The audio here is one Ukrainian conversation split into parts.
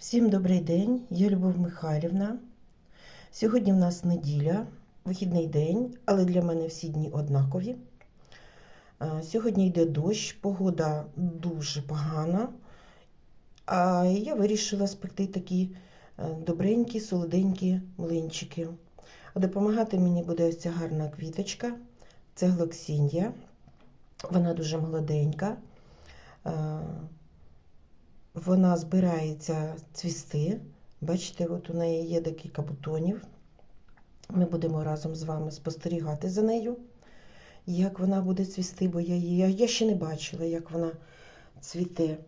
Всім добрий день, я Любов Михайлівна. Сьогодні в нас неділя, вихідний день, але для мене всі дні однакові. Сьогодні йде дощ, погода дуже погана. А я вирішила спекти такі е, добренькі, солоденькі млинчики. А Допомагати мені буде ось ця гарна квіточка. Це глоксінія. Вона дуже молоденька. Е, вона збирається цвісти. Бачите, от у неї є декілька бутонів. Ми будемо разом з вами спостерігати за нею, як вона буде цвісти, бо я її я, ще не бачила, як вона цвіте.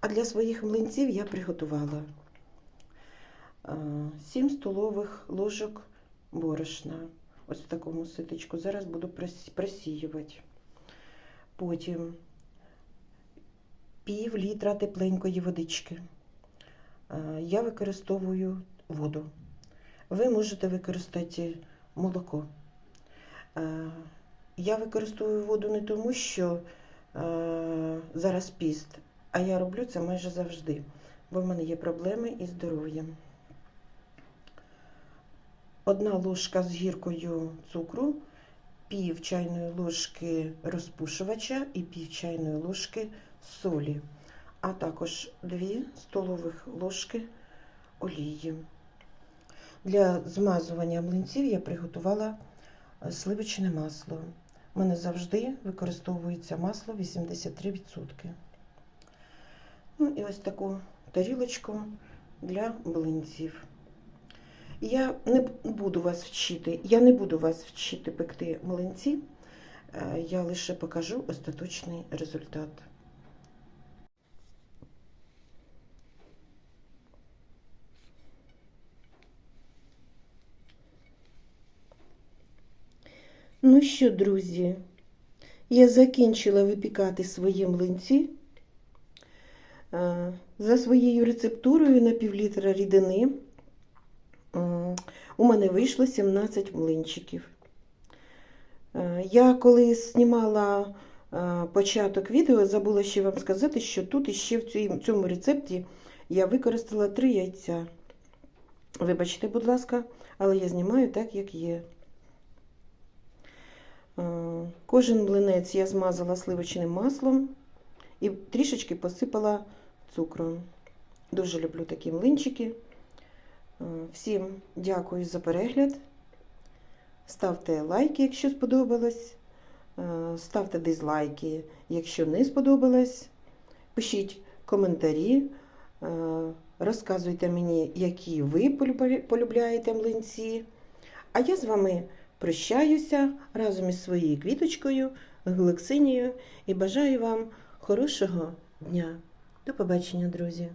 А для своїх млинців я приготувала 7 столових ложок борошна. Ось в такому ситочку. Зараз буду просі- просіювати. Потім пів літра тепленької водички. Е, Я використовую воду. Ви можете використати молоко. Е, Я використовую воду не тому, що е, зараз піст, а я роблю це майже завжди, бо в мене є проблеми із здоров'ям. Одна ложка з гіркою цукру, пів чайної ложки розпушувача і пів чайної ложки солі, а також 2 столових ложки олії. Для змазування млинців я приготувала е, сливочне масло. У мене завжди використовується масло 83%. Ну і ось таку тарілочку для млинців. Я не буду вас вчити, я не буду вас вчити пекти млинці, е, я лише покажу остаточний результат. Ну що, друзі, я закінчила випікати свої млинці. Е, За своєю рецептурою на півлітра рідини у мене вийшло 17 млинчиків. Е, Я коли знімала е, початок відео, забула ще вам сказати, що тут іще в цьому рецепті я використала 3 яйця. Вибачте, будь ласка, але я знімаю так, як є. Кожен млинець я змазала сливочним маслом і трішечки посипала цукром. Дуже люблю такі млинчики. Е, Всім дякую за перегляд. Ставте лайки, якщо сподобалось. Е, Ставте дизлайки, якщо не сподобалось. Пишіть коментарі. Е, Розказуйте мені, які ви полюбляєте млинці. А я з вами прощаюся разом із своєю квіточкою, Глексинією і бажаю вам хорошого дня. До побачення, друзі!